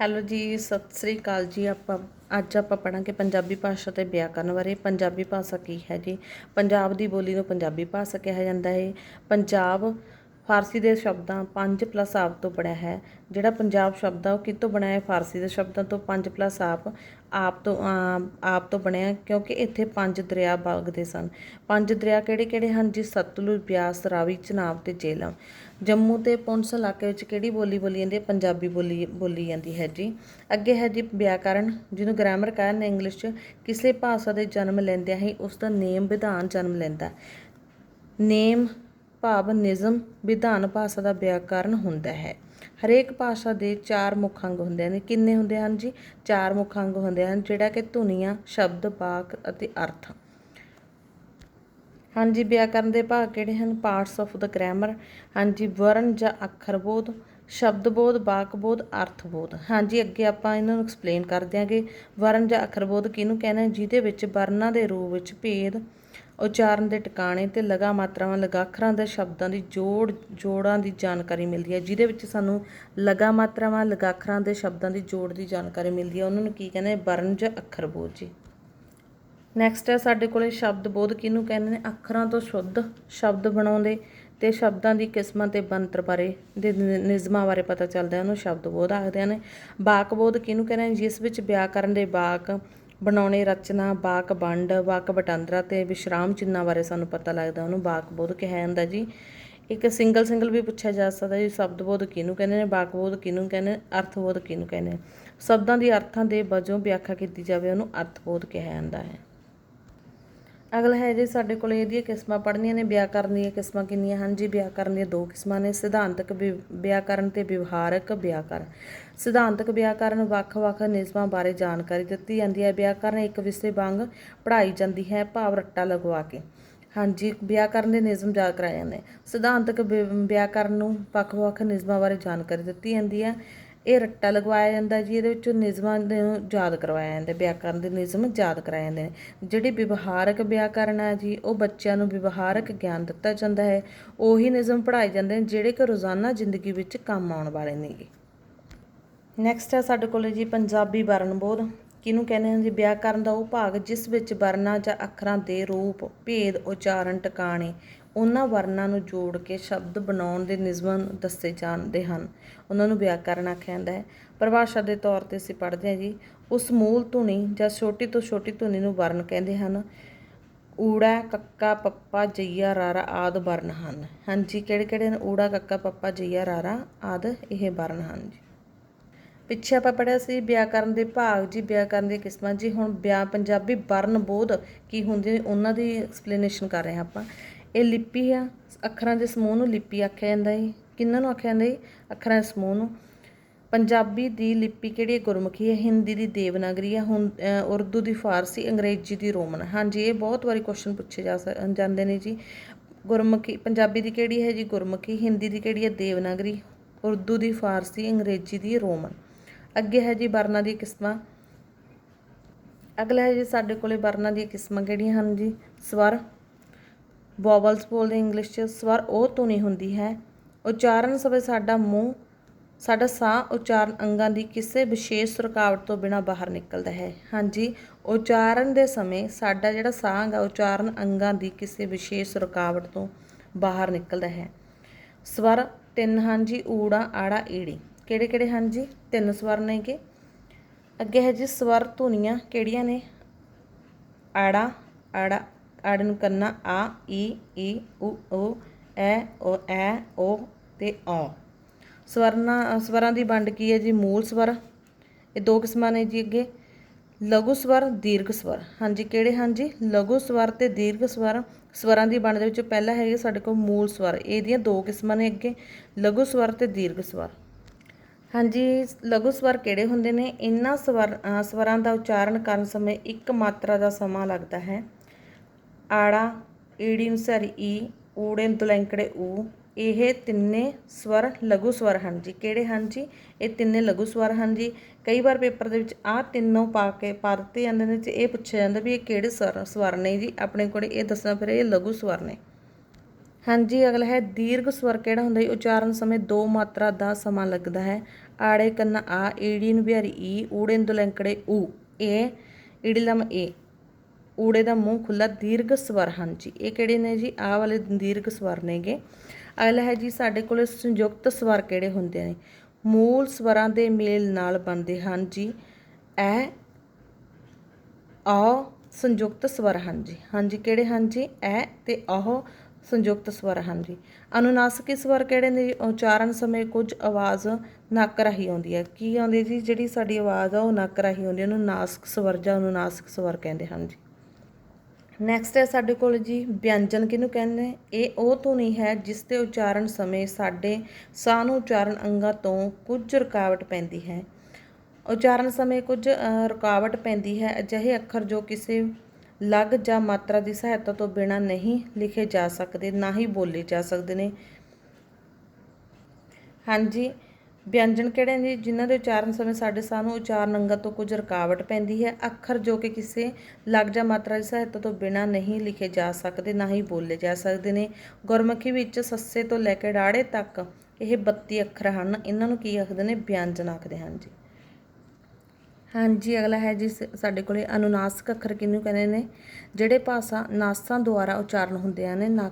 Hello ਜੀ, ਸਤਿ ਸ੍ਰੀ ਅਕਾਲ ਜੀ ਆਪਾਂ। ਅੱਜ ਆਪਾਂ ਪੜਾਂਗੇ ਪੰਜਾਬੀ ਭਾਸ਼ਾ ਤੇ ਵਿਆਕਰਨ ਬਾਰੇ। ਪੰਜਾਬੀ ਭਾਸ਼ਾ ਕੀ ਹੈ ਜੀ? ਪੰਜਾਬ ਦੀ ਬੋਲੀ ਨੂੰ ਪੰਜਾਬੀ ਭਾਸ਼ਾ ਕਿਹਾ ਜਾਂਦਾ ਹੈ। ਪੰਜਾਬ ਫਾਰਸੀ ਦੇ ਸ਼ਬਦਾਂ 5 ਪਲੱਸ ਆਪ ਤੋਂ ਬਣਿਆ ਹੈ। ਜਿਹੜਾ ਪੰਜਾਬ ਸ਼ਬਦ ਆ, ਉਹ ਕਿਤੋਂ ਬਣਿਆ ਹੈ? ਫਾਰਸੀ ਦੇ ਸ਼ਬਦਾਂ ਤੋਂ 5 ਪਲੱਸ ਆਪ ਆਪ ਤੋਂ ਆਪ ਤੋਂ ਬਣਿਆ ਕਿਉਂਕਿ ਇੱਥੇ ਪੰਜ ਦਰਿਆ ਵਗਦੇ ਸਨ। ਪੰਜ ਦਰਿਆ ਕਿਹੜੇ ਕਿਹੜੇ ਹਨ? ਜੀ, ਸਤਲੁਜ, ਬਿਆਸ, ਰਾਵੀ, ਚਨਾਬ ਤੇ ਜੇਹਲਮ ਜੰਮੂ ਤੇ ਪੁੰਛ ਇਲਾਕੇ ਵਿੱਚ ਕਿਹੜੀ ਬੋਲੀ ਬੋਲੀ ਜਾਂਦੀ ਹੈ? ਪੰਜਾਬੀ ਬੋਲੀ ਬੋਲੀ ਜਾਂਦੀ ਹੈ ਜੀ। ਅੱਗੇ ਹੈ ਜੀ ਵਿਆਕਰਨ, ਜਿਹਨੂੰ ਗ੍ਰਾਮਰ ਕਹਿੰਦੇ ਇੰਗਲਿਸ਼ 'ਚ। ਕਿਸੇ ਭਾਸ਼ਾ ਦੇ ਜਨਮ ਲੈਂਦਿਆਂ ਹੀ ਉਸ ਦਾ ਨੇਮ ਵਿਧਾਨ ਜਨਮ ਲੈਂਦਾ ਨੇਮ ਭਾਵ ਨਿਜ਼ਮ ਵਿਧਾਨ ਭਾਸ਼ਾ ਦਾ ਵਿਆਕਰਨ ਹੁੰਦਾ ਹੈ। ਹਰੇਕ ਭਾਸ਼ਾ ਦੇ ਚਾਰ ਮੁੱਖ ਅੰਗ ਹੁੰਦੇ ਨੇ ਕਿੰਨੇ ਹੁੰਦੇ ਹਨ ਜੀ? ਚਾਰ ਮੁੱਖ ਅੰਗ ਹੁੰਦੇ ਹਨ, ਜਿਹੜਾ ਕਿ ਧੁਨੀਆਂ, ਸ਼ਬਦ, ਵਾਕ ਅਤੇ ਅਰਥ। ਹਾਂਜੀ, ਵਿਆਕਰਨ ਦੇ ਭਾਗ ਕਿਹੜੇ ਹਨ? ਪਾਰਟਸ ਆਫ ਦਾ ਗ੍ਰਾਮਰ ਹਾਂਜੀ, ਵਰਣ ਜਾਂ ਅੱਖਰ ਬੋਧ ਸ਼ਬਦ ਬੋਧ ਵਾਕ ਬੋਧ ਅਰਥ ਬੋਧ ਹਾਂਜੀ, ਅੱਗੇ ਆਪਾਂ ਇਹਨਾਂ ਨੂੰ ਐਕਸਪਲੇਨ ਕਰ ਦਿਆਂਗੇ। ਵਰਣ ਜਾਂ ਅੱਖਰ ਬੋਧ ਕਿਹਨੂੰ ਕਹਿੰਦੇ ਜਿਹਦੇ ਵਿੱਚ ਵਰਨਾਂ ਦੇ ਰੂਪ ਵਿੱਚ ਭੇਦ ਉਚਾਰਨ ਦੇ ਟਿਕਾਣੇ ਤੇ ਲਗਾ ਮਾਤਰਾਵਾਂ ਲਗਾਖਰਾਂ ਦੇ ਸ਼ਬਦਾਂ ਦੀ ਜੋੜ, ਜੋੜਾਂ ਦੀ ਜਾਣਕਾਰੀ ਮਿਲਦੀ ਹੈ, ਜਿਹਦੇ ਵਿੱਚ ਸਾਨੂੰ ਲਗਾ ਮਾਤਰਾਵਾਂ ਲਗਾਖਰਾਂ ਦੇ ਸ਼ਬਦਾਂ ਦੀ ਜੋੜ ਦੀ ਜਾਣਕਾਰੀ ਮਿਲਦੀ ਹੈ। ਉਹਨਾਂ ਨੂੰ ਕੀ ਕਹਿੰਦੇ ਵਰਣ ਜਾਂ ਅੱਖਰ ਬੋਧ ਜੀ। ਨੈਕਸਟ ਹੈ, ਸਾਡੇ ਕੋਲੇ ਸ਼ਬਦ ਬੋਧ ਕਿਹਨੂੰ ਕਹਿੰਦੇ ਨੇ? ਅੱਖਰਾਂ ਤੋਂ ਸ਼ੁੱਧ ਸ਼ਬਦ ਬਣਾਉਂਦੇ ਤੇ ਸ਼ਬਦਾਂ ਦੀ ਕਿਸਮਾਂ ਤੇ ਬਣਤਰ ਬਾਰੇ ਦੇ ਨਿਯਮਾਂ ਬਾਰੇ ਪਤਾ ਚੱਲਦਾ ਹੈ। ਉਹਨੂੰ ਸ਼ਬਦ ਬੋਧ ਆਖਦੇ ਹਨ। ਵਾਕ ਬੋਧ ਕਿਹਨੂੰ ਕਹਿੰਦੇ ਨੇ? ਜਿਸ ਵਿੱਚ ਵਿਆਕਰਨ ਦੇ ਵਾਕ ਬਣਾਉਣੇ ਰਚਨਾ, ਵਾਕ ਵੰਡ, ਵਾਕ ਵਟਾਂਦਰਾ ਤੇ ਵਿਸ਼ਰਾਮ ਚਿੰਨ੍ਹਾਂ ਬਾਰੇ ਸਾਨੂੰ ਪਤਾ ਲੱਗਦਾ, ਉਹਨੂੰ ਬਾਕ ਬੋਧ ਕਿਹਾ ਜਾਂਦਾ ਜੀ। ਇੱਕ ਸਿੰਗਲ ਸਿੰਗਲ ਵੀ ਪੁੱਛਿਆ ਜਾ ਸਕਦਾ ਜੀ, ਸ਼ਬਦ ਬੋਧ ਕਿਹਨੂੰ ਕਹਿੰਦੇ ਨੇ, ਵਾਕ ਬੋਧ ਕਿਹਨੂੰ ਕਹਿੰਦੇ ਨੇ, ਅਰਥ ਬੋਧ ਕਿਹਨੂੰ ਕਹਿੰਦੇ ਨੇ। ਸ਼ਬਦਾਂ ਦੀ ਅਰਥਾਂ ਦੇ ਵਜੋਂ ਵਿਆਖਿਆ ਕੀਤੀ ਜਾਵੇ, ਉਹਨੂੰ ਅਰਥ ਬੋਧ ਕਿਹਾ ਜਾਂਦਾ ਹੈ। ਅਗਲਾ ਹੈ ਜੀ, ਸਾਡੇ ਕੋਲ ਇਹਦੀਆਂ ਕਿਸਮਾਂ ਪੜ੍ਹਨੀਆਂ ਨੇ ਵਿਆਕਰਨ ਦੀਆਂ ਕਿਸਮਾਂ ਕਿੰਨੀਆਂ ਹਨ ਜੀ? ਵਿਆਕਰਨ ਦੀਆਂ ਦੋ ਕਿਸਮਾਂ ਨੇ, ਸਿਧਾਂਤਕ ਵਿ- ਵਿਆਕਰਨ ਤੇ ਵਿਵਹਾਰਕ ਵਿਆਕਰਨ ਸਿਧਾਂਤਕ ਵਿਆਕਰਨ ਵੱਖ-ਵੱਖ ਨਿਯਮਾਂ ਬਾਰੇ ਜਾਣਕਾਰੀ ਦਿੱਤੀ ਜਾਂਦੀ ਹੈ। ਵਿਆਕਰਨ ਇੱਕ ਵਿਸ਼ੇ ਵਾਂਗ ਪੜ੍ਹਾਈ ਜਾਂਦੀ ਹੈ, ਭਾਵ ਰੱਟਾ ਲਗਵਾ ਕੇ। ਹਾਂਜੀ ਵਿਆਕਰਨ ਦੇ ਨਿਯਮ ਯਾਦ ਕਰਾਏ ਜਾਂਦੇ ਸਿਧਾਂਤਕ ਵਿ- ਵਿਆਕਰਨ ਨੂੰ ਵੱਖ-ਵੱਖ ਨਿਯਮਾਂ ਬਾਰੇ ਜਾਣਕਾਰੀ ਦਿੱਤੀ ਜਾਂਦੀ ਹੈ। ਇਹ ਰੱਟਾ ਲਗਵਾਇਆ ਜਾਂਦਾ ਜੀ, ਇਹਦੇ ਵਿੱਚੋਂ ਨਿਯਮਾਂ ਨੂੰ ਯਾਦ ਕਰਵਾਇਆ ਜਾਂਦਾ ਵਿਆਕਰਨ ਦੇ ਨਿਯਮ ਯਾਦ ਕਰਾਏ ਜਾਂਦੇ ਨੇ। ਜਿਹੜੀ ਵਿਵਹਾਰਕ ਵਿਆਕਰਨ ਹੈ ਜੀ, ਉਹ ਬੱਚਿਆਂ ਨੂੰ ਵਿਵਹਾਰਕ ਗਿਆਨ ਦਿੱਤਾ ਜਾਂਦਾ ਹੈ। ਉਹੀ ਨਿਯਮ ਪੜ੍ਹਾਏ ਜਾਂਦੇ ਨੇ ਜਿਹੜੇ ਕਿ ਰੋਜ਼ਾਨਾ ਜ਼ਿੰਦਗੀ ਵਿੱਚ ਕੰਮ ਆਉਣ ਵਾਲੇ ਨੇਗੇ ਨੈਕਸਟ ਹੈ ਸਾਡੇ ਕੋਲ ਜੀ ਪੰਜਾਬੀ ਵਰਨ ਬੋਧ। ਕਿਹਨੂੰ ਕਹਿੰਦੇ ਹਨ ਜੀ? ਵਿਆਕਰਨ ਦਾ ਉਹ ਭਾਗ ਜਿਸ ਵਿੱਚ ਵਰਨਾਂ ਜਾਂ ਅੱਖਰਾਂ ਦੇ ਰੂਪ, ਭੇਦ, ਉਚਾਰਨ, ਟਿਕਾਣੇ ਉਹਨਾਂ ਵਰਨਾਂ ਨੂੰ ਜੋੜ ਕੇ ਸ਼ਬਦ ਬਣਾਉਣ ਦੇ ਨਿਯਮ ਦੱਸੇ ਜਾਂਦੇ ਹਨ। ਉਹਨਾਂ ਨੂੰ ਵਿਆਕਰਨ ਆਖਿਆ ਜਾਂਦਾ ਹੈ। ਪਰਿਭਾਸ਼ਾ ਦੇ ਤੌਰ ਤੇ ਅਸੀਂ ਪੜ੍ਹਦੇ ਹਾਂ ਜੀ, ਉਸ ਮੂਲ ਧੁਨੀ ਜਾਂ ਛੋਟੀ ਤੋਂ ਛੋਟੀ ਧੁਨੀ ਨੂੰ ਵਰਨ ਕਹਿੰਦੇ ਹਨ। ਊੜਾ, ਕੱਕਾ, ਪੱਪਾ, ਜਈਆ, ਰਾਰਾ ਆਦ ਵਰਨ ਹਨ। ਹਾਂਜੀ ਕਿਹੜੇ ਕਿਹੜੇ ਨੇ ਊੜਾ, ਕੱਕਾ, ਪੱਪਾ, ਜਈਆ, ਰਾਰਾ ਆਦ ਇਹ ਵਰਨ ਹਨ ਜੀ। ਪਿੱਛੇ ਆਪਾਂ ਪੜਿਆ ਸੀ ਵਿਆਕਰਨ ਦੇ ਭਾਗ ਜੀ, ਵਿਆਕਰਨ ਦੀਆਂ ਕਿਸਮਾਂ। ਜੀ ਹੁਣ ਵਿਆ ਪੰਜਾਬੀ ਵਰਨ ਬੋਧ ਕੀ ਹੁੰਦੇ ਉਹਨਾਂ ਦੀ ਐਕਸਪਲੇਨੇਸ਼ਨ ਕਰ ਰਹੇ ਹਾਂ ਆਪਾਂ। ਇਹ ਲਿਪੀ ਆ, ਅੱਖਰਾਂ ਦੇ ਸਮੂਹ ਨੂੰ ਲਿਪੀ ਆਖਿਆ ਜਾਂਦਾ ਹੈ ਕਿੰਨਾਂ ਨੂੰ ਆਖਿਆ ਜਾਂਦਾ ਹੈ ਅੱਖਰਾਂ ਦੇ ਸਮੂਹ ਨੂੰ। ਪੰਜਾਬੀ ਦੀ ਲਿਪੀ ਕਿਹੜੀ ਹੈ ਗੁਰਮੁਖੀ ਹੈ ਹਿੰਦੀ ਦੀ ਦੇਵਨਾਗਰੀ ਹੈ ਹੁਣ ਉਰਦੂ ਦੀ ਫਾਰਸੀ, ਅੰਗਰੇਜ਼ੀ ਦੀ ਰੋਮਨ। ਹਾਂਜੀ, ਇਹ ਬਹੁਤ ਵਾਰੀ ਕੁਐਸਚਨ ਪੁੱਛੇ ਜਾ ਸਕ- ਜਾਂਦੇ ਨੇ ਜੀ। ਗੁਰਮੁਖੀ, ਪੰਜਾਬੀ ਦੀ ਕਿਹੜੀ ਹੈ ਜੀ? ਗੁਰਮੁਖੀ। ਹਿੰਦੀ ਦੀ ਕਿਹੜੀ ਹੈ ਦੇਵਨਾਗਰੀ। ਉਰਦੂ ਦੀ ਫਾਰਸੀ, ਅੰਗਰੇਜ਼ੀ ਦੀ ਰੋਮਨ। ਅੱਗੇ ਹੈ ਜੀ ਵਰਨਾਂ ਦੀਆਂ ਕਿਸਮਾਂ। ਅਗਲਾ ਹੈ ਜੀ ਸਾਡੇ ਕੋਲੇ ਵਰਨਾਂ ਦੀਆਂ ਕਿਸਮਾਂ ਕਿਹੜੀਆਂ ਹਨ ਜੀ? ਸਵਰ। ਵੋਵਲਸ ਬੋਲਦੇ ਇੰਗਲਿਸ਼ 'ਚ, ਸਵਰ ਉਹ ਧੁਨੀ ਹੁੰਦੀ ਹੈ। ਉਚਾਰਨ ਸਮੇਂ ਸਾਡਾ ਮੂੰਹ, ਸਾਡਾ ਸਾਹ ਉਚਾਰਨ ਅੰਗਾਂ ਦੀ ਕਿਸੇ ਵਿਸ਼ੇਸ਼ ਰੁਕਾਵਟ ਤੋਂ ਬਿਨਾਂ ਬਾਹਰ ਨਿਕਲਦਾ ਹੈ। ਹਾਂਜੀ, ਉਚਾਰਨ ਦੇ ਸਮੇਂ ਸਾਡਾ ਜਿਹੜਾ ਸਾਹ ਹੈਗਾ, ਉਚਾਰਨ ਅੰਗਾਂ ਦੀ ਕਿਸੇ ਵਿਸ਼ੇਸ਼ ਰੁਕਾਵਟ ਤੋਂ ਬਾਹਰ ਨਿਕਲਦਾ ਹੈ। ਸਵਰ ਤਿੰਨ ਹਨ ਜੀ ਊੜਾ, ਆੜਾ, ਈੜੀ। ਕਿਹੜੇ ਕਿਹੜੇ ਹਨ ਜੀ ਤਿੰਨ ਸਵਰ ਨੇਗੇ ਅੱਗੇ ਹੈ ਜੀ, ਸਵਰ ਧੁਨੀਆਂ ਕਿਹੜੀਆਂ ਨੇ? ਆੜਾ ਆੜਾ ਆੜ ਨੂੰ ਕਰਨਾ ਆ, ਈ ਈ ਓ ਐ ਓ ਐ, ਓ ਤੇ ਔ ਸਵਰਨਾ, ਸਵਰਾਂ ਦੀ ਵੰਡ ਕੀ ਹੈ ਜੀ? ਮੂਲ ਸਵਰ। ਇਹ ਦੋ ਕਿਸਮਾਂ ਨੇ ਜੀ ਅੱਗੇ। ਲਘੂ ਸਵਰ, ਦੀਰਘ ਸਵਰ। ਹਾਂਜੀ, ਕਿਹੜੇ? ਹਨ ਜੀ ਲਘੂ ਸਵਰ ਤੇ ਦੀਰਘ ਸਵਰ। ਸਵਰਾਂ ਦੀ ਵੰਡ ਦੇ ਵਿੱਚ ਪਹਿਲਾ ਹੈਗਾ ਸਾਡੇ ਕੋਲ ਮੂਲ ਸਵਰ। ਇਹਦੀਆਂ ਦੋ ਕਿਸਮਾਂ ਨੇ ਅੱਗੇ। ਲਘੂ ਸਵਰ ਤੇ ਦੀਰਘ ਸਵਰ। ਹਾਂਜੀ, ਲਘੂ ਸਵਰ ਕਿਹੜੇ ਹੁੰਦੇ ਨੇ? ਇਹਨਾਂ ਸਵਰ ਸਵਰਾਂ ਦਾ ਉਚਾਰਨ ਕਰਨ ਸਮੇਂ ਇੱਕ ਮਾਤਰਾ ਦਾ ਸਮਾਂ ਲੱਗਦਾ ਹੈ। ਆੜਾ, ਈੜੀ ਅਨੁਸਾਰੀ ਈ, ਊੜੇ ਦੁਲੈਂਕੜੇ ਊ, ਇਹ ਤਿੰਨੇ ਸਵਰ ਲਘੂ ਸਵਰ ਹਨ ਜੀ। ਕਿਹੜੇ ਹਨ ਜੀ? ਇਹ ਤਿੰਨੇ ਲਘੂ ਸਵਰ ਹਨ ਜੀ। ਕਈ ਵਾਰ ਪੇਪਰ ਦੇ ਵਿੱਚ ਆਹ ਤਿੰਨੋਂ ਪਾ ਕੇ ਪਾ ਦਿੱਤੇ ਜਾਂਦੇ ਨੇ ਤੇ ਇਹ ਪੁੱਛਿਆ ਜਾਂਦਾ ਵੀ ਇਹ ਕਿਹੜੇ ਸਵਰ ਸਵਰ ਨੇ ਜੀ? ਆਪਣੇ ਕੋਲ ਇਹ ਦੱਸਣਾ ਫਿਰ ਇਹ ਲਘੂ ਸਵਰ ਨੇ। ਹਾਂਜੀ, ਅਗਲਾ ਹੈ ਦੀਰਘ ਸਵਰ ਕਿਹੜਾ ਹੁੰਦਾ ਹੈ ਉਚਾਰਨ ਸਮੇਂ ਦੋ ਮਾਤਰਾ ਦਾ ਸਮਾਂ ਲੱਗਦਾ ਹੈ। ਆੜੇ, ਕੰਨਾ, ਆ, ਈੜੀ ਨੂੰ ਬਿਹਾਰੀ ਈ, ਊੜੇ ਨੂੰ ਦੁਲੰਕੜੇ ਊ। ਏ ਈੜੀ ਲਮ, ਏ। ਊੜੇ ਦਾ ਮੂੰਹ ਖੁੱਲਾ ਦੀਰਘ ਸਵਰ ਹਨ ਜੀ। ਇਹ ਕਿਹੜੇ ਨੇ ਜੀ? ਆਹ ਵਾਲੇ ਦੀਰਘ ਸਵਰ ਨੇਗੇ। ਅਗਲਾ ਹੈ ਜੀ, ਸਾਡੇ ਕੋਲ ਸੰਯੁਕਤ ਸਵਰ ਕਿਹੜੇ ਹੁੰਦੇ ਨੇ? ਮੂਲ ਸਵਰਾਂ ਦੇ ਮੇਲ ਨਾਲ ਬਣਦੇ ਹਨ ਜੀ। ਐ ਆ ਸੰਯੁਕਤ ਸਵਰ ਹਨ ਜੀ। ਹਾਂਜੀ ਕਿਹੜੇ ਹਨ ਜੀ? ਐ ਤੇ ਆਹ ਸੰਯੁਕਤ ਸਵਰ ਹਨ ਜੀ। ਅਨੁਨਾਸਿਕ ਸਵਰ ਕਿਹੜੇ ਨੇ ਜੀ? ਉਚਾਰਨ ਸਮੇਂ ਕੁਝ ਆਵਾਜ਼ ਨੱਕ ਰਾਹੀਂ ਆਉਂਦੀ ਹੈ। ਕੀ ਆਉਂਦੀ ਜੀ? ਜਿਹੜੀ ਸਾਡੀ ਆਵਾਜ਼ ਆ, ਉਹ ਨੱਕ ਰਾਹੀਂ ਆਉਂਦੀ ਹੈ। ਉਹਨੂੰ ਨਾਸਿਕ ਸਵਰ ਜਾਂ ਅਨੁਨਾਸਿਕ ਸਵਰ ਕਹਿੰਦੇ ਹਨ ਜੀ। ਨੈਕਸਟ ਹੈ ਸਾਡੇ ਕੋਲ ਜੀ ਵਿਅੰਜਨ ਕਿਹਨੂੰ ਕਹਿੰਦੇ ਇਹ ਉਹ ਧੁਨੀ ਹੈ ਜਿਸ ਦੇ ਉਚਾਰਨ ਸਮੇਂ ਸਾਡੇ ਸਾਹ ਨੂੰ ਉਚਾਰਨ ਅੰਗਾਂ ਤੋਂ ਕੁਝ ਰੁਕਾਵਟ ਪੈਂਦੀ ਹੈ। ਉਚਾਰਨ ਸਮੇਂ ਕੁਝ ਰੁਕਾਵਟ ਪੈਂਦੀ ਹੈ। ਅਜਿਹੇ ਅੱਖਰ ਜੋ ਕਿਸੇ ਲਗ ਜਾਂ ਮਾਤਰਾ ਦੀ ਸਹਾਇਤਾ ਤੋਂ ਬਿਨਾਂ ਨਹੀਂ ਲਿਖੇ ਜਾ ਸਕਦੇ, ਨਾ ਹੀ ਬੋਲੇ ਜਾ ਸਕਦੇ ਨੇ। ਹਾਂਜੀ ਵਿਅੰਜਨ ਕਿਹੜੇ ਨੇ ਜਿਨ੍ਹਾਂ ਦੇ ਉਚਾਰਨ ਸਮੇਂ ਸਾਡੇ ਸਾਹ ਉਚਾਰਨ ਅੰਗਾਂ ਤੋਂ ਕੁਝ ਰੁਕਾਵਟ ਪੈਂਦੀ ਹੈ। ਅੱਖਰ ਜੋ ਕਿ ਕਿਸੇ ਲਗ ਜਾਂ ਮਾਤਰਾ ਦੀ ਸਹਾਇਤਾ ਤੋਂ ਬਿਨਾਂ ਨਹੀਂ ਲਿਖੇ ਜਾ ਸਕਦੇ, ਨਾ ਹੀ ਬੋਲੇ ਜਾ ਸਕਦੇ ਨੇ। ਗੁਰਮੁਖੀ ਵਿੱਚ ਸੱਸੇ ਤੋਂ ਲੈ ਕੇ ਡਾੜੇ ਤੱਕ ਇਹ 32 ਅੱਖਰ ਹਨ। ਇਹਨਾਂ ਨੂੰ ਕੀ ਆਖਦੇ ਨੇ? ਵਿਅੰਜਨ ਆਖਦੇ ਹਨ ਜੀ। ਹਾਂਜੀ, ਅਗਲਾ ਹੈ ਜੀ ਸ- ਸਾਡੇ ਕੋਲੇ ਅਨੁਨਾਸਿਕ ਅੱਖਰ ਕਿਹਨੂੰ ਕਹਿੰਦੇ ਨੇ? ਜਿਹੜੇ ਭਾਸ਼ਾ ਨਾਸਾਂ ਦੁਆਰਾ ਉਚਾਰਨ ਹੁੰਦੇ ਨੇ ਨਾ,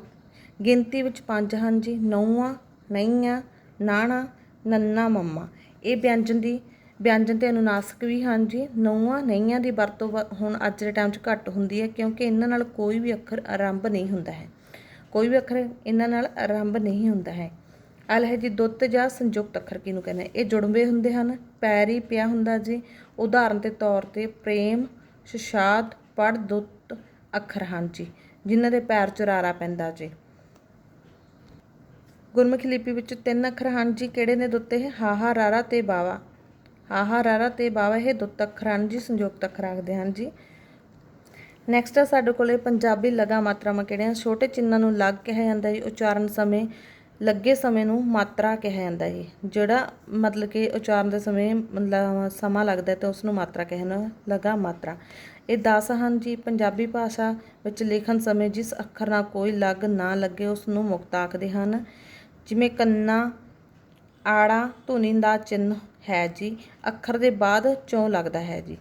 ਗਿਣਤੀ ਵਿੱਚ ਪੰਜ ਹਨ ਜੀ। ਨੌਵਾਂ, ਨਈਆਂ, ਨਾਣਾ ਨੰਨਾ ਮੰਮਾ। ਇਹ ਵਿਅੰਜਨ ਦੀ ਵਿਅੰਜਨ ਤੇ ਅਨੁਨਾਸਿਕ ਵੀ ਹਨ ਜੀ। ਨੌਵਾਂ ਨਈਆਂ ਦੀ ਵਰਤੋਂ ਵ- ਹੁਣ ਅੱਜ ਦੇ ਟਾਈਮ 'ਚ ਘੱਟ ਹੁੰਦੀ ਹੈ ਕਿਉਂਕਿ ਇਹਨਾਂ ਨਾਲ ਕੋਈ ਵੀ ਅੱਖਰ ਆਰੰਭ ਨਹੀਂ ਹੁੰਦਾ ਹੈ। ਕੋਈ ਵੀ ਅੱਖਰ ਇਹਨਾਂ ਨਾਲ ਆਰੰਭ ਨਹੀਂ ਹੁੰਦਾ ਹੈ। ਅਲ ਹੈ ਜੀ ਦੁੱਤ ਜਾਂ ਸੰਯੁਕਤ ਅੱਖਰ ਕਿਹਨੂੰ ਕਹਿੰਦੇ ਇਹ ਜੁੜਵੇਂ ਹੁੰਦੇ ਹਨ, ਪੈਰ ਹੀ ਪਿਆ ਹੁੰਦਾ ਜੀ। ਉਦਾਹਰਨ ਦੇ ਤੌਰ ਤੇ ਪ੍ਰੇਮ, ਸ਼ਸ਼ਾਦ ਪੜ ਦੁੱਤ ਅੱਖਰ ਹਨ ਜੀ, ਜਿਨ੍ਹਾਂ ਦੇ ਪੈਰ ਚੁਰਾਰਾ ਪੈਂਦਾ ਜੀ। ਗੁਰਮੁਖੀ ਲਿਪੀ ਵਿੱਚ ਤਿੰਨ ਅੱਖਰ ਹਨ, ਜੀ ਕਿਹੜੇ ਨੇ ਦੁੱਤੇ? ਇਹ ਹਾਹਾ ਰਾਰਾ ਤੇ ਬਾਵਾ ਹਾਹਾ ਰਾਰਾ ਤੇ ਬਾਵਾ ਇਹ ਦੁੱਤ ਅੱਖਰ ਹਨ, ਜੀ, ਸੰਯੁਕਤ ਅੱਖਰ ਆਖਦੇ ਹਨ, ਜੀ। ਨੈਕਸਟ ਆ ਸਾਡੇ ਕੋਲੇ ਪੰਜਾਬੀ ਲਗਾ ਮਾਤਰਾਵਾਂ ਕਿਹੜੀਆਂ? ਛੋਟੇ ਚਿੰਨਾਂ ਨੂੰ ਲੱਗ ਕਿਹਾ ਜਾਂਦਾ ਜੀ, ਉਚਾਰਨ ਸਮੇਂ ਲੱਗੇ ਸਮੇਂ ਨੂੰ ਮਾਤਰਾ ਕਿਹਾ ਜਾਂਦਾ ਜੀ। ਜਿਹੜਾ ਮਤਲਬ ਕਿ ਉਚਾਰਨ ਦੇ ਸਮੇਂ ਮਤਲਬ ਸਮਾਂ ਲੱਗਦਾ ਹੈ ਤਾਂ ਉਸ ਨੂੰ ਮਾਤਰਾ ਕਹਿਣਾ, ਲਗਾ ਮਾਤਰਾ। ਇਹ 10 ਹਨ ਜੀ, ਪੰਜਾਬੀ ਭਾਸ਼ਾ ਵਿੱਚ ਲਿਖਣ ਸਮੇਂ ਜਿਸ ਅੱਖਰ ਨਾਲ ਕੋਈ ਲੱਗ ਨਾ ਲੱਗੇ ਉਸ ਨੂੰ ਮੁਕਤ ਆਖਦੇ ਹਨ। ਜਿਵੇਂ ਕੰਨਾ, ਆੜਾ ਧੁਨੀ ਦਾ ਚਿੰਨ੍ਹ ਹੈ ਜੀ, ਅੱਖਰ ਦੇ ਬਾਅਦ ਚੋਂ ਲੱਗਦਾ ਹੈ ਜੀ।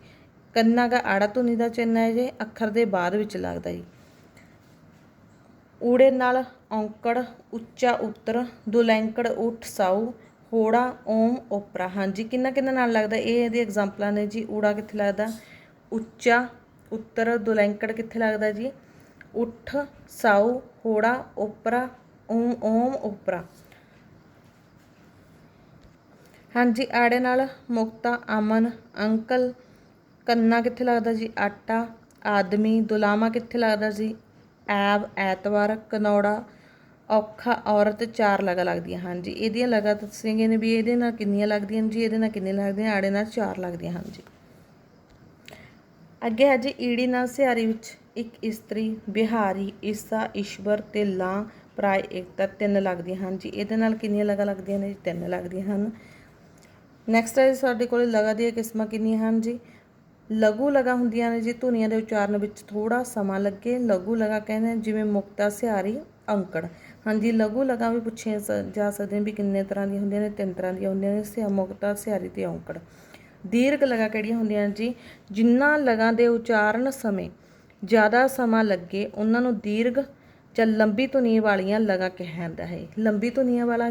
ਕੰਨਾ ਦਾ ਆੜਾ ਧੁਨੀ ਦਾ ਚਿੰਨ੍ਹ ਹੈ ਜੀ, ਅੱਖਰ ਦੇ ਬਾਅਦ ਵਿੱਚ ਲੱਗਦਾ ਜੀ। ਊੜੇ ਨਾਲ, ਔਂਕੜ, ਉੱਚਾ ਉੱਤਰ, ਦੁਲੈਂਕੜ, ਉੱਠ, ਸਾਊ, ਹੋੜਾ, ਓਮ, ਓਪਰਾ। ਹਾਂਜੀ ਕਿੰਨਾ ਕਿੰਨਾ ਨਾਲ ਲੱਗਦਾ? ਇਹ ਇਹਦੀ ਐਗਜ਼ਾਮਪਲਾਂ ਨੇ ਜੀ। ਊੜਾ ਕਿੱਥੇ ਲੱਗਦਾ? ਉੱਚਾ ਉੱਤਰ, ਦੁਲੈਂਕੜ ਕਿੱਥੇ ਲੱਗਦਾ ਜੀ? ਉੱਠ, ਸਾਊ, ਹੋੜਾ, ਓਪਰਾ ਓਮ ਓਮ ਓਪਰਾ ਹਾਂਜੀ, ਆੜੇ ਨਾਲ ਮੁਕਤਾ, ਅਮਨ, ਅੰਕਲ, ਕੰਨਾ ਕਿੱਥੇ ਲੱਗਦਾ ਜੀ? ਆਟਾ, ਆਦਮੀ, ਦੁਲਾਮਾ ਕਿੱਥੇ ਲੱਗਦਾ ਜੀ? ਐਬ, ਐਤਵਾਰ, ਕਨੌੜਾ, ਔਖਾ, ਔਰਤ, ਚਾਰ ਲਗਾ ਲੱਗਦੀਆਂ। ਹਨ ਜੀ ਇਹਦੀਆਂ ਲਗਾ ਦੱਸੇਂਗੇ ਨੇ ਵੀ ਇਹਦੇ ਨਾਲ ਕਿੰਨੀਆਂ ਲੱਗਦੀਆਂ ਨੇ ਜੀ? ਇਹਦੇ ਨਾਲ ਕਿੰਨੀਆਂ ਲੱਗਦੀਆਂ? ਆੜੇ ਨਾਲ ਚਾਰ ਲੱਗਦੀਆਂ ਹਨ ਜੀ ਅੱਗੇ ਹੈ ਜੀ, ਈੜੀ ਨਾਲ ਸਿਆਰੀ ਵਿੱਚ ਇੱਕ ਇਸਤਰੀ, ਬਿਹਾਰੀ, ਈਸਾ, ਈਸ਼ਵਰ ਤੇ ਲਾਂ ਪ੍ਰਾਇ ਏਕਤਾ ਤਿੰਨ ਲੱਗਦੀਆਂ ਹਨ ਜੀ। ਇਹਦੇ ਨਾਲ ਕਿੰਨੀਆਂ ਲਗਾ ਲੱਗਦੀਆਂ ਨੇ ਜੀ? ਤਿੰਨ ਲੱਗਦੀਆਂ ਹਨ। ਨੈਕਸਟ ਹੈ ਜੀ, ਸਾਡੇ ਕੋਲ ਲਗਾ ਦੀਆਂ ਕਿਸਮਾਂ ਕਿੰਨੀਆਂ ਹਨ ਜੀ? ਲਘੂ ਲਗਾ ਹੁੰਦੀਆਂ ਨੇ ਜੀ, ਧੁਨੀਆਂ ਦੇ ਉਚਾਰਨ ਵਿੱਚ ਥੋੜਾ ਸਮਾਂ ਲੱਗੇ। ਲਘੂ ਲਗਾ ਕਹਿੰਦੇ ਜਿਵੇਂ ਮੁਕਤਾ, ਸਿਹਾਰੀ, ਅੰਕੜ। ਹਾਂਜੀ ਲਘੂ ਲਗਾ ਵੀ ਪੁੱਛੇ ਸ- ਜਾ ਸਕਦੇ ਨੇ ਵੀ ਕਿੰਨੇ ਤਰ੍ਹਾਂ ਦੀਆਂ ਹੁੰਦੀਆਂ ਨੇ, ਤਿੰਨ ਤਰ੍ਹਾਂ ਦੀਆਂ ਹੁੰਦੀਆਂ ਨੇ ਸਿਆ ਮੁਕਤਾ, ਸਿਹਾਰੀ ਤੇ ਔਂਕੜ ਦੀਰਘ ਲਗਾ ਕਿਹੜੀਆਂ ਹੁੰਦੀਆਂ ਨੇ ਜੀ? ਜਿਨ੍ਹਾਂ ਲਗਾ ਦੇ ਉਚਾਰਨ ਸਮੇਂ ਜ਼ਿਆਦਾ ਸਮਾਂ ਲੱਗੇ, ਉਹਨਾਂ ਨੂੰ ਦੀਰਘ ਜਾਂ ਲੰਬੀ ਧੁਨੀ ਵਾਲੀਆਂ ਲਗਾ ਕਿਹਾ ਜਾਂਦਾ ਹੈ। ਲੰਬੀ ਧੁਨੀਆਂ ਵਾਲਾ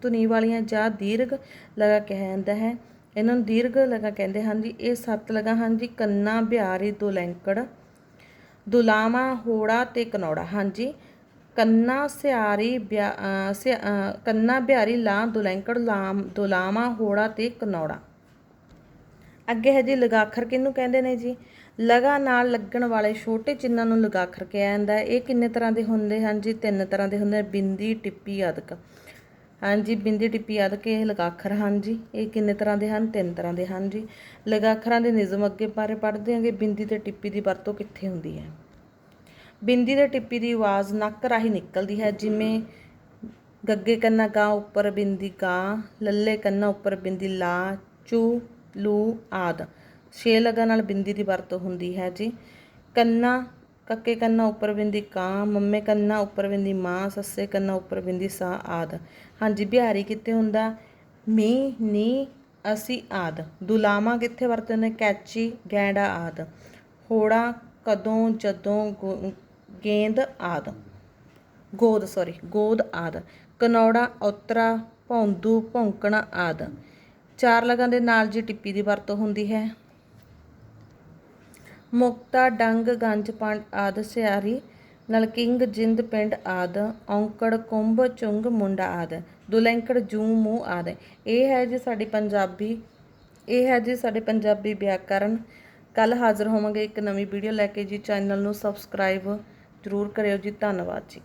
ਧੁਨੀ ਵਾਲੀਆਂ ਜਾਂ ਦੀਰਘ ਲਗਾ ਕਿਹਾ ਹੈ। ਇਹਨਾਂ ਨੂੰ ਦੀਰਘ ਲਗਾ ਕਹਿੰਦੇ ਹਨ ਜੀ। ਇਹ ਸੱਤ ਲਗਾ ਹਨ ਜੀ। ਕੰਨਾ ਬਿਹਾਰੀ ਦੁਲੈਂਕੜ ਦੁਲਾਮਾ ਹੋੜਾ ਤੇ ਕਨੌੜਾ ਹਾਂਜੀ ਕੰਨਾ ਸਿਆਰੀ ਬਿਆ- ਸਿਆ- ਅ, ਕੰਨਾ ਬਿਹਾਰੀ ਲਾਂ ਦੁਲੈਂਕੜ ਲਾਮ ਦੁਲਾਮਾ ਹੋੜਾ ਤੇ ਕਨੌੜਾ। ਅੱਗੇ ਹੈ ਜੀ ਲਗਾਖਰ ਕਿਹਨੂੰ ਕਹਿੰਦੇ ਨੇ ਜੀ? ਲਗਾ ਨਾਲ ਲੱਗਣ ਵਾਲੇ ਛੋਟੇ ਚਿੰਨ੍ਹਾਂ ਨੂੰ ਲਗਾਖਰ ਕਿਹਾ ਜਾਂਦਾ ਹੈ। ਇਹ ਕਿੰਨੇ ਤਰ੍ਹਾਂ ਦੇ ਹੁੰਦੇ ਹਨ ਜੀ? ਤਿੰਨ ਤਰ੍ਹਾਂ ਦੇ ਹੁੰਦੇ ਬਿੰਦੀ, ਟਿੱਪੀ, ਆਦਿਕ। ਹਾਂਜੀ, ਬਿੰਦੀ, ਟਿੱਪੀ, ਆਦਿਕ ਇਹ ਲਗਾਖਰ ਹਨ ਜੀ। ਇਹ ਕਿੰਨੇ ਤਰ੍ਹਾਂ ਦੇ ਹਨ? ਤਿੰਨ ਤਰ੍ਹਾਂ ਦੇ ਹਨ ਜੀ। ਲਗਾਖਰਾਂ ਦੇ ਨਿਯਮ ਅੱਗੇ ਬਾਰੇ ਪੜ੍ਹਦੇ ਹਾਂਗੇ ਬਿੰਦੀ ਤੇ ਟਿੱਪੀ ਦੀ ਵਰਤੋਂ ਕਿੱਥੇ ਹੁੰਦੀ ਹੈ। ਬਿੰਦੀ ਤੇ ਟਿੱਪੀ ਦੀ ਆਵਾਜ਼ ਨੱਕ ਰਾਹੀਂ ਨਿਕਲਦੀ ਹੈ। ਜਿਵੇਂ ਗੱਗੇ ਕੰਨਾ ਗਾ ਉੱਪਰ ਬਿੰਦੀ ਗਾਂ, ਲੱਲੇ ਕੰਨਾ ਉੱਪਰ ਬਿੰਦੀ ਲਾ, ਚੂ, ਲੂ, ਆਦ। ਛੇ ਲਗਾ ਨਾਲ ਬਿੰਦੀ ਦੀ ਵਰਤੋਂ ਹੁੰਦੀ ਹੈ ਜੀ। ਕੰਨਾ, ਕੱਕੇ ਕੰਨਾ ਉੱਪਰ ਬਿੰਦੀ ਕਾਂ, ਮੰਮੇ ਕੰਨਾ ਉੱਪਰ ਬਿੰਦੀ ਮਾਂ, ਸੱਸੇ ਕੰਨਾ ਉੱਪਰ ਬਿੰਦੀ ਸਾ ਆਦ। ਹਾਂਜੀ, ਬਿਹਾਰੀ ਕਿੱਥੇ ਹੁੰਦਾ? ਮੀ ਨੀ ਅਸੀਂ ਆਦ। ਦੁਲਾਮਾ ਕਿੱਥੇ ਵਰਤਦੇ ਨੇ? ਕੈਚੀ, ਗੈਂਡਾ ਆਦ। ਹੋੜਾ, ਕਦੋਂ, ਜਦੋਂ, ਗੋ- ਗੇਂਦ ਆਦ। ਗੋਦ ਸੌਰੀ ਗੋਦ ਆਦ। ਕਨੌੜਾ, ਔਤਰਾ, ਭੌਂਦੂ, ਭੌਂਕਣਾ ਆਦ। ਚਾਰ ਲਗਾਂ ਦੇ ਨਾਲ ਜੀ ਟਿੱਪੀ ਦੀ ਵਰਤੋਂ ਹੁੰਦੀ ਹੈ। ਮੁਕਤਾ, ਡੰਗ ਗੰਜਪੰਡ ਆਦ, ਸਿਆਰੀ, ਨਲਕਿੰਗ, ਜਿੰਦ, ਪਿੰਡ ਆਦ, ਔਂਕੜ, ਕੁੰਭ, ਚੁੰਗ, ਮੁੰਡਾ ਆਦ, ਦੁਲੈਂਕੜ, ਜੂ, ਮੂੰਹ ਆਦ। ਇਹ ਹੈ ਜੀ ਸਾਡੀ ਪੰਜਾਬੀ, ਇਹ ਹੈ ਜੀ ਸਾਡੇ ਪੰਜਾਬੀ ਵਿਆਕਰਨ। ਕੱਲ ਹਾਜ਼ਰ ਹੋਵਾਂਗੇ ਇੱਕ ਨਵੀਂ ਵੀਡੀਓ ਲੈ ਕੇ ਜੀ। ਚੈਨਲ ਨੂੰ ਸਬਸਕ੍ਰਾਈਬ ਜ਼ਰੂਰ ਕਰਿਓ ਜੀ। ਧੰਨਵਾਦ ਜੀ।